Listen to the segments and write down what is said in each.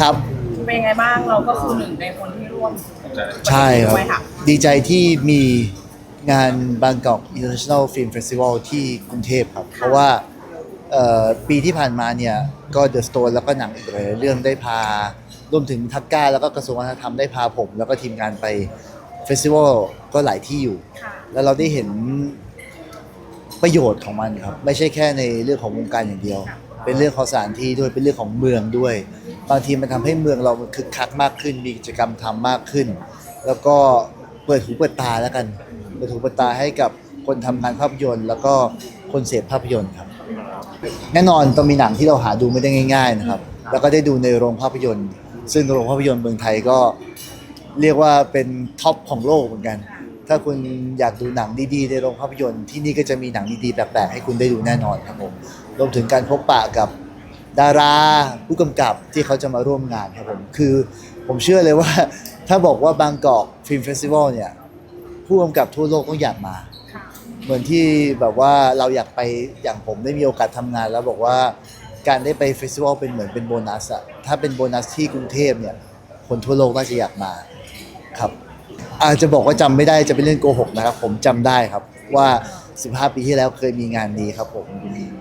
ครับ เป็นยังไงบ้างเราก็คือหนึ่งในคนที่ร่วมใช่ครับ ด้วยค่ะดีใจที่มีงานบางกอก International Film Festival ที่กรุงเทพครับ เพราะว่าเอ่อปีที่ผ่านมาเนี่ย ก็ The Stone แล้วก็หนังอีกหลายๆเรื่องได้พา รวมถึงทักก้าแล้วก็กระทรวงวัฒนธรรมได้พาผม แล้วก็ทีมงานไปเฟสติวัลก็หลายที่อยู่ ค่ะแล้วเราได้เห็นประโยชน์ของมันครับ ไม่ใช่แค่ในเรื่องของวงการอย่างเดียว เป็นเรื่องของสถานที่ด้วยเป็นเรื่องของเมืองด้วย บางทีมันทำให้เมืองเรามันคึกคักมากขึ้น มีกิจกรรมทำมากขึ้น แล้วก็เปิดหูเปิดตาแล้วกันเปิดหูเปิดตาให้กับคนทำงานภาพยนตร์ แล้วก็คนเสพภาพยนตร์ครับ แน่นอนต้องมีหนังที่เราหาดูไม่ได้ง่าย ๆนะครับ แล้วก็ได้ดูในโรงภาพยนตร์ ซึ่งโรงภาพยนตร์เมืองไทยก็เรียกว่าเป็นท็อปของโลกเหมือนกัน ถ้าคุณอยากดูหนังดีๆในโรงภาพยนตร์ที่นี่ก็จะมีหนังดีๆแปลกๆให้คุณได้ดูแน่นอนครับผมรวมถึงการพบปะกับดาราผู้กำกับที่เขาจะมาร่วมงานครับผมคือผมเชื่อเลยว่า ถ้าบอกว่าบางกอกฟิล์มเฟสติวัลเนี่ยผู้กำกับทั่วโลกต้องอยากมา เหมือนที่แบบว่าเราอยากไปอย่างผมได้มีโอกาสทำงาน แล้วบอกว่าการได้ไปเฟสติวัลเป็นเหมือนเป็นโบนัสอะถ้าเป็นโบนัสที่กรุงเทพเนี่ยคนทั่วโลกน่าจะอยากมาครับ อาจจะบอกว่าจำไม่ได้จะเป็นเรื่องโกหกนะครับผมจำได้ครับว่า 15 ปีที่แล้วเคยมีงานนี้ครับผม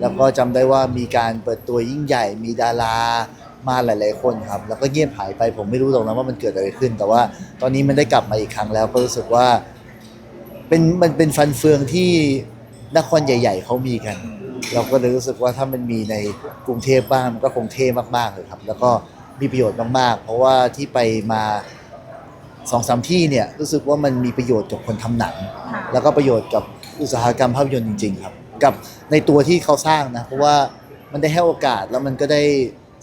แล้วก็จำได้ว่ามีการเปิดตัวยิ่งใหญ่มีดารามาหลาย ๆ คนครับ แล้วก็เงียบหายไปผมไม่รู้หรอกนะว่ามันเกิดอะไรขึ้น แต่ว่าตอนนี้มันได้กลับมาอีกครั้งแล้วก็รู้สึกว่า เป็นมันเป็นฟันเฟืองที่นครใหญ่ ๆเขามีกัน เราก็เลยรู้สึกว่าถ้ามันมีในกรุงเทพบ้างมันก็คงเท่มากๆเลยครับ แล้วก็มีประโยชน์มากๆ เพราะว่าที่ไปมา สองสามที่เนี่ยรู้สึกว่ามันมีประโยชน์กับคนทำหนังค่ะแล้วก็ประโยชน์กับอุตสาหกรรมภาพยนตร์จริง ๆ ครับ กับในตัวที่เขาสร้างนะเพราะว่ามันได้ให้โอกาสแล้วมันก็ได้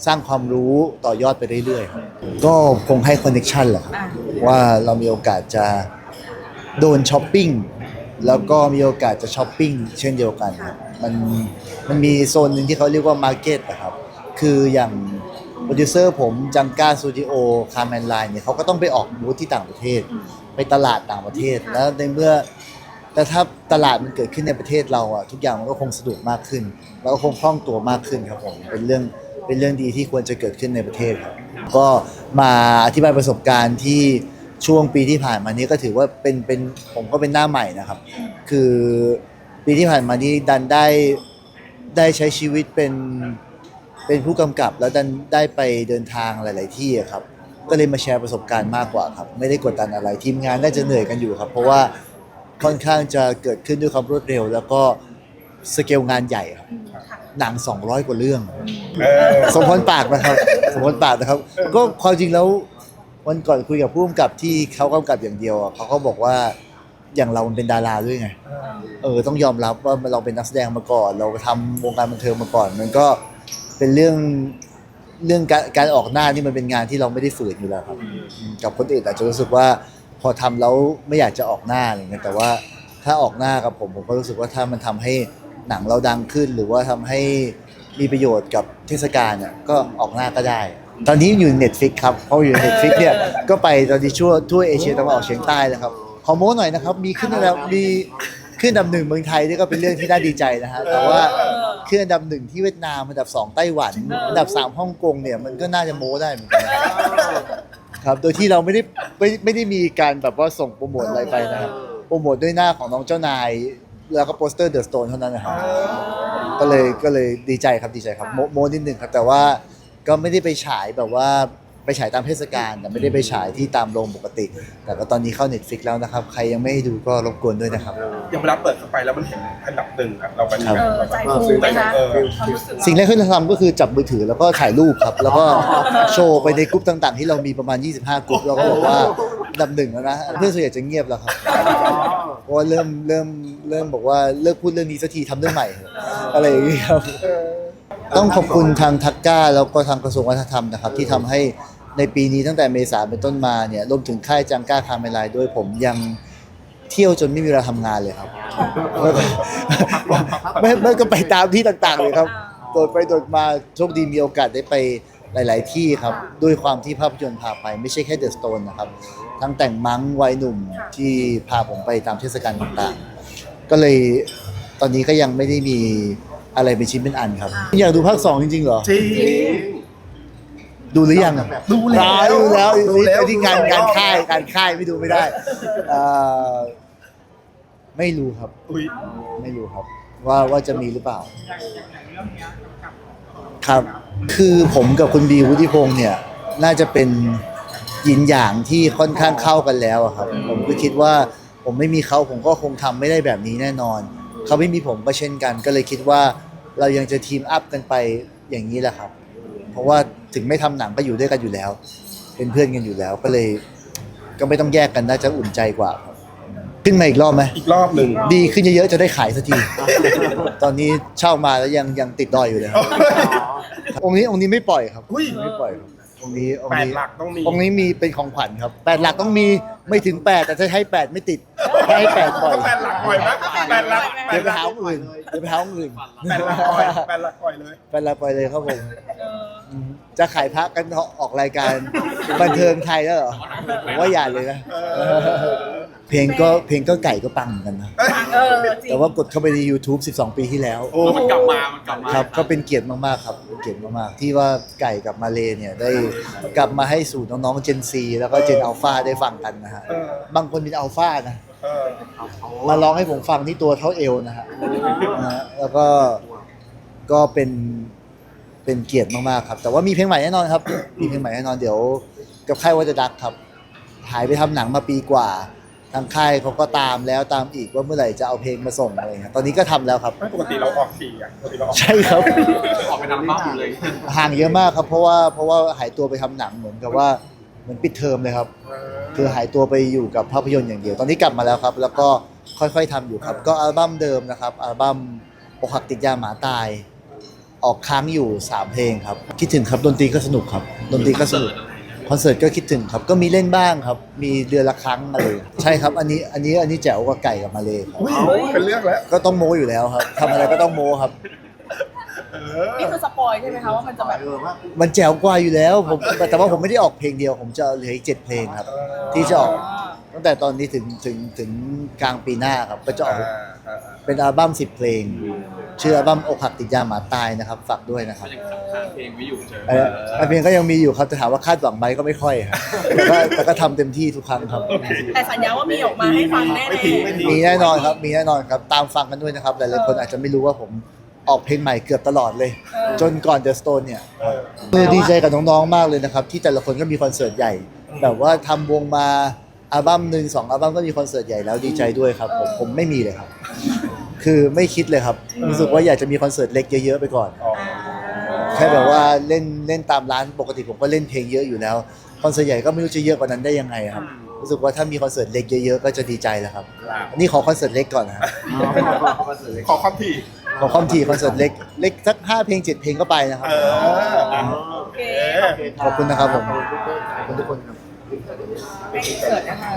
สร้างความรู้ต่อยอดไปเรื่อยๆครับก็คงให้คอนเน t ชันแหละครับอะว่าเรามีโอกาสจะโดนช้อปปิ้งแล้วก็มีโอกาสจะช้อปปิ้งเช่นเดียวกันครับมันมันมีโซนหนึ่งที่เขาเรียกว่ามาร์เก็ตนะครับ คืออย่าง โปรดิวเซอร์ผมจังก้าสตูดิโอคาร์แมนไลน์เนี่ยเขาก็ต้องไปออกบูธที่ต่างประเทศ ไปตลาดต่างประเทศ แล้วในเมื่อแต่ถ้าตลาดมันเกิดขึ้นในประเทศเราอะทุกอย่างมันก็คงสะดวกมากขึ้น แล้วก็คงคล่องตัวมากขึ้นครับผมเป็นเรื่องเป็นเรื่องดีที่ควรจะเกิดขึ้นในประเทศครับก็มาอธิบายประสบการณ์ที่ช่วงปีที่ผ่านมานี้ก็ถือว่าเป็นเป็นผมก็เป็นหน้าใหม่นะครับ คือปีที่ผ่านมานี้ดันได้ได้ใช้ชีวิตเป็น เป็นผู้กำกับแล้วดันได้ไปเดินทางหลาย ๆ ที่อะครับ ก็เลยมาแชร์ประสบการณ์มากกว่าครับ ไม่ได้กดดันอะไรทีมงานน่าจะเหนื่อยกันอยู่ครับ เพราะว่าค่อนข้างจะเกิดขึ้นด้วยความรวดเร็ว แล้วก็สเกลงานใหญ่ครับอืมค่ะ หนัง 200 กว่าเรื่อง เออ สมพรปากนะครับ สมพรปากนะครับ ก็ความจริงแล้ววันก่อนคุยกับผู้กำกับที่เขากำกับอย่างเดียวอะเขาก็บอกว่าอย่างเรามันเป็นดาราด้วยไง เออต้องยอมรับว่าเราเป็นนักแสดงมาก่อน เราทำวงการบันเทิงมาก่อน มันก็ เป็นเรื่องเรื่องการการออกหน้านี่มันเป็นงานที่เราไม่ได้ฝืนอยู่แล้วครับอืมกับคนอื่นอาจจะรู้สึกว่าพอทำแล้วไม่อยากจะออกหน้าอะไรเงี้ยแต่ว่าถ้าออกหน้ากับผมผมก็รู้สึกว่าถ้ามันทำให้หนังเราดังขึ้น หรือว่าทำให้มีประโยชน์กับเทศกาลเนี่ยก็ออกหน้าก็ได้ ตอนนี้อยู่เน็ตฟิกครับเพราะอยู่เน็ตฟิกเนี่ยก็ไปตอนนี้ชั่วทั่วเอเชียตะวันออกเฉียงใต้แล้วครับขอโม้หน่อยนะครับมีขึ้นแล้วมีขึ้นอันดับหนึ่งเมืองไทยนี่ก็เป็นเรื่องที่น่าดีใจนะฮะแต่ว่า ขึ้นอันดับหนึ่งที่เวียดนามอันดับสองไต้หวันอันดับสามฮ่องกงเนี่ยมันก็น่าจะโม้ได้เหมือนกันครับโดยที่เราไม่ได้ไม่ไม่ได้มีการแบบว่าส่งโปรโมทอะไรไปนะครับโปรโมทด้วยหน้าของน้องเจ้านาย แล้วก็โปสเตอร์เดอะสโตนเท่านั้นนะครับก็เลยก็เลยดีใจครับดีใจครับโมโมนิดหนึ่งครับแต่ว่าก็ไม่ได้ไปฉายแบบว่า ไปฉายตามเทศกาลแต่ไม่ได้ไปฉายที่ตามโรงปกติ แต่ก็ตอนนี้เข้า Netflix แล้วนะครับ ใครยังไม่ให้ดูก็รบกวนด้วยนะครับอย่างเวลาเปิดเข้าไปแล้วมันเห็นอันดับหนึ่งอะเราเป็นครับเออใจฟูไหมคะเออความรู้สึกเราสิ่งแรกที่เราทำก็คือจับมือถือแล้วก็ถ่ายรูปครับ แล้วก็โชว์ไปในกลุ่มต่างๆ ที่เรามีประมาณ 25 กลุ่มเราก็บอกว่าอันดับหนึ่งแล้วนะเพื่อนส่วนใหญ่จะเงียบแล้วครับเพราะว่าเริ่มเริ่มเริ่มบอกว่าเลิกพูดเรื่องนี้สักทีทำเรื่องใหม่เถอะอะไรอย่างนี้ครับ ต้องขอบคุณทางทักก้าแล้วก็ทางกระทรวงวัฒนธรรมนะครับที่ทำให้ในปีนี้ตั้งแต่เมษาเป็นต้นมาเนี่ยรวมถึงค่ายจังก้าคาเมลายด้วยผมยังเที่ยวจนไม่มีเวลาทำงานเลยครับ ไม่ไม่ก็ไปตามที่ต่างๆเลยครับโดดไปโดดมาโชคดีมีโอกาสได้ไปหลาย ๆ ที่ครับ ด้วยความที่ภาพยนตร์พาไปไม่ใช่แค่เดอะสโตนนะครับ ทั้งแต่งมังวัยหนุ่มที่พาผมไปตามเทศกาลต่างๆ ก็เลยตอนนี้ก็ยังไม่ได้มี อะไรเป็นชิ้นเป็นอันครับ อยากดูภาคสองจริงๆเหรอ จริง ดูหรือยังดูแล้ว ดูแล้วดูแล้วที่งานดูแล้วงานค่ายการค่ายไม่ดูไม่ได้เอ่อไม่รู้ครับอุ้ยไม่รู้ครับ ว่าว่าจะมีหรือเปล่า ครับ คือผมกับคุณบีวุฒิพงษ์เนี่ย น่าจะเป็นยินอย่างที่ค่อนข้างเข้ากันแล้วอะครับ ผมก็คิดว่าผมไม่มีเขาผมก็คงทำไม่ได้แบบนี้แน่นอน เขาไม่มีผมก็เช่นกัน ก็เลยคิดว่าเรายังจะทีมอัพกันไปอย่างนี้แหละครับ เพราะว่าถึงไม่ทำหนังก็อยู่ด้วยกันอยู่แล้ว เป็นเพื่อนกันอยู่แล้วก็เลย ก็ไม่ต้องแยกกันน่าจะอุ่นใจกว่าครับขึ้นมาอีกรอบไหมอีกรอบหนึ่งดีขึ้นเยอะๆจะได้ขายสักที ตอนนี้เช่ามาแล้วยังยังติดดอยอยู่เลยครับองค์นี้องค์นี้ไม่ปล่อยครับอุ้ยไม่ปล่อยครับองค์นี้องแปค์ดนี้หลักต้องมีองค์นี้มีเป็นของขวัญครับแปดหลักต้องมีไม่ถึงแปดแต่ถ้าให้แปดไม่ติดถ้า ให้แปดปล่อย แปดหลักปล่อยไหมแปดหลักแปเดี๋ยวดไปหลักหาองค์อื่นเดี๋ยวไปหาองค์อื่นแปดหลักปล่อยแปดหลักปล่อยเลยแปดหลักปล่อยเลยครับผมเอออืมจะขายพระกันออกรายการ บันเทิงไทยแล้วเหรอผมว่าอย่าเลยนะเออเพลงก็เพลงก็ไก่ก็ปังเหมือนกันนะ เออจริงแต่ว่ากดเข้าไปใน YouTube 12 ปีที่แล้ว โอ้มันกลับมา มันกลับมาครับ ก็เป็นเกียรติมากๆครับเป็นเกียรติมากๆ ที่ว่าไก่กับมาเลเนี่ยได้กลับมาให้สู่น้องๆเจนซีแล้วก็เจนอัลฟาได้ฟังกันนะฮะ เออบางคนเป็นอัลฟานะ เออมาร้องให้ผมฟังที่ตัวเท่าเอวนะฮะนะฮะแล้วก็ก็เป็นเป็นเกียรติมากๆครับ แต่ว่ามีเพลงใหม่แน่นอนครับ มีเพลงใหม่แน่นอนเดี๋ยว กับค่ายว่าจะดักครับ หายไปทำหนังมาปีกว่า ทางค่ายเขาก็ตามแล้วตามอีกว่าเมื่อไหร่จะเอาเพลงมาส่งอะไรเงี้ยตอนนี้ก็ทำแล้วครับ ไม่ปกติเราออกทีอะปกติเราออกใช่ครับ ออกไปทำบ้าอยู่เลย ห่างเยอะมากครับ เพราะว่าเพราะว่าหายตัวไปทำหนังเหมือนกับว่าเหมือนปิดเทอมเลยครับ คือหายตัวไปอยู่กับภาพยนตร์อย่างเดียว ตอนนี้กลับมาแล้วครับ แล้วก็ค่อยๆทำอยู่ครับ ก็อัลบั้มเดิมนะครับอัลบั้มอกหักติดยาหมาตาย ออกค้างอยู่ 3 เพลงครับ คิดถึงครับดนตรีก็สนุกครับดนตรีก็สนุกคอนเสิร์ตก็คิดถึงครับก็มีเล่นบ้างครับ มีเดือนละครั้งอะไรใช่ครับอันนี้อันนี้อันนี้แจ๋วกว่าไก่กับมาเลยครับอุ้ยเป็นเรื่องแล้วก็ต้องโมอยู่แล้วครับทำอะไรก็ต้องโมครับเออ นี่คือสปอยใช่ไหมคะว่ามันจะแบบ มันแจ๋วกว่าอยู่แล้วผมแต่ว่าผมไม่ได้ออกเพลงเดียว ผมจะเหลืออีกเจ็ดเพลงครับ ที่จะออกตั้งแต่ตอนนี้ถึงถึงถึงกลางปีหน้าครับก็จะออกอ่าอ่าเป็นอัลบั้มสิบเพลง ชื่ออัลบั้มอกหักติดยาหมาตายนะครับฝากด้วยนะครับก็ยังค้างเพลงไว้อยู่เจอเอ่ออันเพลงก็ยังมีอยู่ครับแต่ถามว่าคาดหวังไหมก็ไม่ค่อยครับแต่ก็แต่ก็ทำเต็มที่ทุกครั้งครับ แต่สัญญาว่ามีออกมาให้ฟังแน่ไม่ทิ้งไม่ทิ้งมีแน่นอนครับมีแน่นอนครับตามฟังกันด้วยนะครับหลายๆคนอาจจะไม่รู้ว่าผม ออกเพลงใหม่เกือบตลอดเลย จนก่อน The Stone เนี่ยเออคือดีใจกับน้องๆมากเลยนะครับ ที่แต่ละคนก็มีคอนเสิร์ตใหญ่ แบบว่าทำวงมาอัลบั้มหนึ่งสองอัลบั้มก็มีคอนเสิร์ตใหญ่แล้วดีใจด้วยครับผมผมไม่มีเลยครับ คือไม่คิดเลยครับ รู้สึกว่าอยากจะมีคอนเสิร์ตเล็กเยอะๆไปก่อนอ๋อแค่แบบว่าเล่นเล่นตามร้านปกติผมก็เล่นเพลงเยอะอยู่แล้ว คอนเสิร์ตใหญ่ก็ไม่รู้จะเยอะกว่านั้นได้ยังไงครับ รู้สึกว่าถ้ามีคอนเสิร์ตเล็กเยอะๆก็จะดีใจแล้วครับอันนี้ขอคอนเสิร์ตเล็กก่อนนะครับ ขอความถี่ ขอความถี่คอนเสิร์ตเล็กเล็กสักห้าเพลงเจ็ดเพลงก็ไปนะครับ เออโอเคขอบคุณนะครับผม ขอบคุณทุกคนครับ ไปเกิดนะคะ